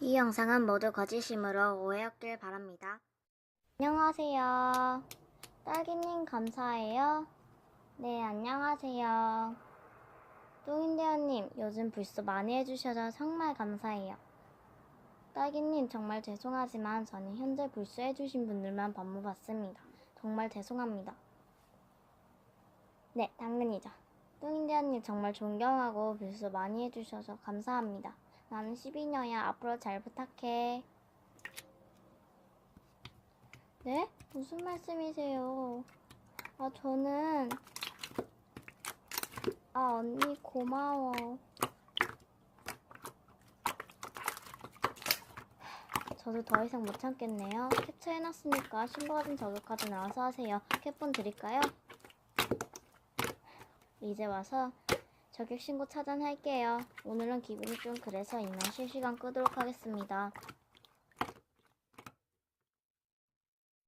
이 영상은 모두 거짓임으로 오해였길 바랍니다. 안녕하세요. 딸기님 감사해요. 네, 안녕하세요. 뚱인대원님, 요즘 불소 많이 해주셔서 정말 감사해요. 딸기님, 정말 죄송하지만 저는 현재 불소해주신 분들만 법무받습니다. 정말 죄송합니다. 네, 당근이죠. 뚱인대원님 정말 존경하고 불소 많이 해주셔서 감사합니다. 나는 12년이야. 앞으로 잘 부탁해. 네? 무슨 말씀이세요? 아, 저는. 아, 언니, 고마워. 저도 더 이상 못 참겠네요. 캡처해놨으니까 신고받은 저격카드 나와서 하세요. 캡본 드릴까요? 이제 와서 저격 신고 차단할게요. 오늘은 기분이 좀 그래서 이만 실시간 끄도록 하겠습니다.